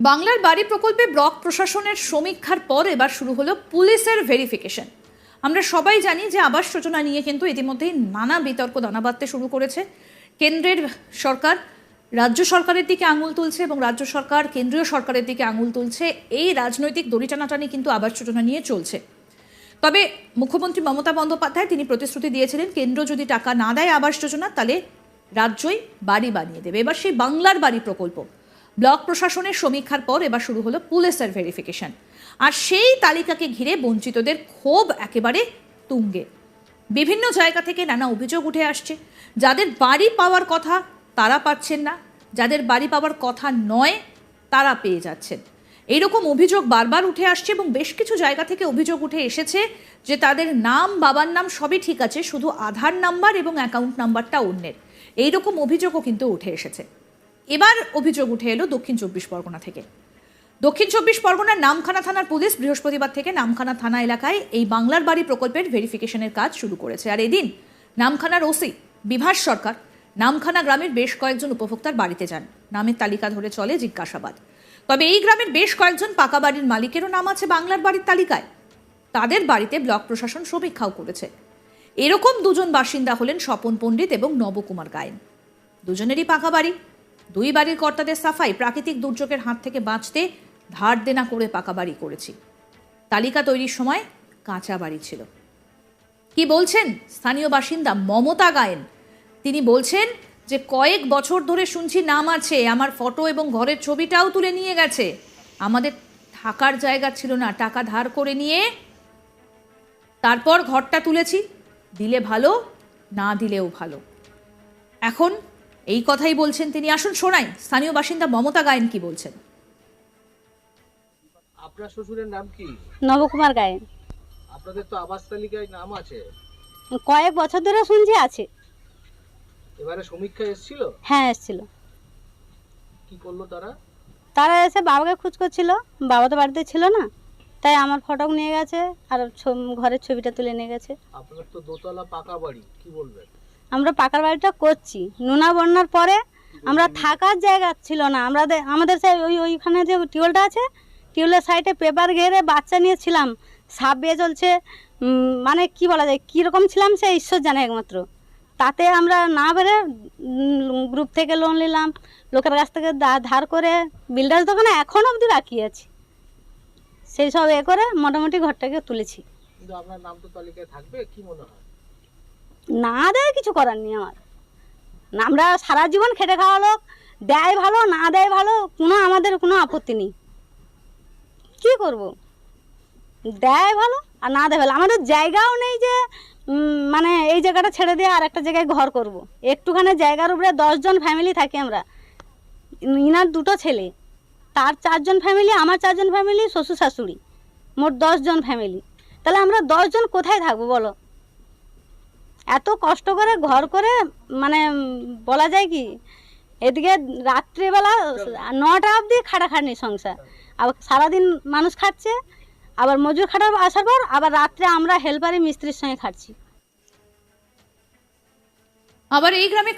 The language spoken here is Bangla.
বাংলার বাড়ি প্রকল্পে ব্লক প্রশাসনের সমীক্ষার পর এবার শুরু হলো পুলিশের ভেরিফিকেশন আমরা সবাই জানি যে আবাস যোজনা নিয়ে কিন্তু ইতিমধ্যেই নানা বিতর্ক দানা বাঁধতে শুরু করেছে। কেন্দ্রের সরকার, রাজ্য সরকারের দিকে আঙুল তুলছে এবং রাজ্য সরকার, কেন্দ্রীয় সরকারের দিকে আঙুল তুলছে। এই রাজনৈতিক দড়ি টানাটানি কিন্তু আবাস যোজনা নিয়ে চলছে। তবে মুখ্যমন্ত্রী মমতা বন্দ্যোপাধ্যায় তিনি প্রতিশ্রুতি দিয়েছিলেন, কেন্দ্র যদি টাকা না দেয় আবাস যোজনা, তাহলে রাজ্যই বাড়ি বানিয়ে দেবে। এবার সেই বাংলার বাড়ি প্রকল্প। ব্লক প্রশাসনের সমীক্ষার পর এবার শুরু হলো পুলিশের ভেরিফিকেশন আর সেই তালিকাকে ঘিরে বঞ্চিতদের ক্ষোভ একেবারে তুঙ্গে। বিভিন্ন জায়গা থেকে নানা অভিযোগ উঠে আসছে। যাদের বাড়ি পাওয়ার কথা তারা পাচ্ছেন না। যাদের বাড়ি পাওয়ার কথা নয়, তারা পেয়ে যাচ্ছেন। এইরকম অভিযোগ বারবার উঠে আসছে এবং বেশ কিছু জায়গা থেকে অভিযোগ উঠে এসেছে যে তাদের নাম, বাবার নাম সবই ঠিক আছে, শুধু আধার নাম্বার এবং অ্যাকাউন্ট নাম্বারটা অন্যের। এইরকম অভিযোগও কিন্তু উঠে এসেছে। এবার অভিযোগ উঠে এলো দক্ষিণ চব্বিশ পরগনা থেকে। দক্ষিণ চব্বিশ পরগনার নামখানা থানার পুলিশ বৃহস্পতিবার থেকে নামখানা থানা এলাকায় এই বাংলার বাড়ি প্রকল্পের ভেরিফিকেশনের কাজ শুরু করেছে। আর এদিন নামখানার ওসি বিভাস সরকার নামখানা গ্রামের বেশ কয়েকজন উপভোক্তার বাড়িতে যান। নামের তালিকা ধরে চলে জিজ্ঞাসাবাদ। তবে এই গ্রামের বেশ কয়েকজন পাকা বাড়ির মালিকেরও নাম আছে বাংলার বাড়ির তালিকায়। তাদের বাড়িতে ব্লক প্রশাসন সমীক্ষাও করেছে। এরকম দুজন বাসিন্দা হলেন স্বপন পণ্ডিত এবং নবকুমার গায়েন। দুজনেরই পাকা বাড়ি। দুই বাড়ির কর্তাদের সাফাই প্রাকৃতিক দুর্যোগের হাত থেকে বাঁচতে ধার দেনা করে পাকা বাড়ি করেছি। তালিকা তৈরির সময় কাঁচা বাড়ি ছিল। কি বলছেন? স্থানীয় বাসিন্দা মমতা গায়েন। তিনি বলছেন যে, কয়েক বছর ধরে শুনছি নাম আছে, আমার ফটো এবং ঘরের ছবিটাও তুলে নিয়ে গেছে। আমাদের থাকার জায়গা ছিল না, টাকা ধার করে নিয়ে তারপর ঘরটা তুলেছি। দিলে ভালো, না দিলেও ভালো। এখন এই কথাই বলছেন তিনি। আসুন শোনাই স্থানীয় বাসিন্দা মমতা গায়েন কি বলছেন? আপনার শ্বশুরের নাম কি? নবকুমার গায়েন। আপনাদের তো আবাস তালিকায় নাম আছে। কয়েক বছর ধরে শুনছি আছে। এবারে সমীক্ষা এসেছিল? হ্যাঁ এসেছিল। কি করল তারা? তারা এসে বাবাকে খোঁজ করছিল। বাবা তো বাড়িতে ছিল না। তাই আমার ফটো নিয়ে গেছে আর ছ- ঘরের ছবিটা তুলে নিয়ে গেছে। আপনার তো দোতলা পাকা বাড়ি কি বলবেন? আমরা পাকার বাড়িটা করছি। নোনা বন্যার পরে আমরা থাকার জায়গা ছিল না। আমরা আমাদের ওই ওইখানে যে টিউবওয়েলটা আছে, টিউবওয়েলের সাইডে পেপার ঘেরে বাচ্চা নিয়েছিলাম সাপ বেয়ে চলছে। মানে কি বলা যায়, কীরকম ছিলাম সে ঈশ্বর জানে একমাত্র। তাতে আমরা না বেরে গ্রুপ থেকে লোন নিলাম। লোকের কাছ থেকে ধার করে বিল্ডার দোকানে এখন অবধি বাকি আছে। সেই সব এ করে মোটামুটি ঘরটাকে তুলেছি। আপনার নাম তো তালিকায় থাকবে, কি মনে হয়? না দেয় কিছু করার নেই আমার। আমরা সারা জীবন খেটে খাওয়া লোক, দেয় ভালো, না দেয় ভালো, কোনো আমাদের কোনো আপত্তি নেই। কি করব? দেয় ভালো আর না দেয় ভালো। আমাদের জায়গাও নেই যে মানে এই জায়গাটা ছেড়ে দিয়ে আর একটা জায়গায় ঘর করব। একটুখানি জায়গার উপরে দশজন ফ্যামিলি থাকি আমরা। ইনার দুটো ছেলে। তার চারজন ফ্যামিলি আমার চারজন ফ্যামিলি শ্বশুর শাশুড়ি। মোট দশজন ফ্যামিলি তাহলে আমরা দশজন কোথায় থাকব বলো? এত কষ্ট করে ঘর করে মানে বলা যায় কি, এদিকে রাত্রিবেলা নটা অবধি খাটাখাটনি সংসার। আবার সারাদিন মানুষ খাচ্ছে, আবার মজুর খাটা আসার পর আবার রাত্রে আমরা হেল্পারি মিস্ত্রির সঙ্গে খাচ্ছি আবার এই গ্রামে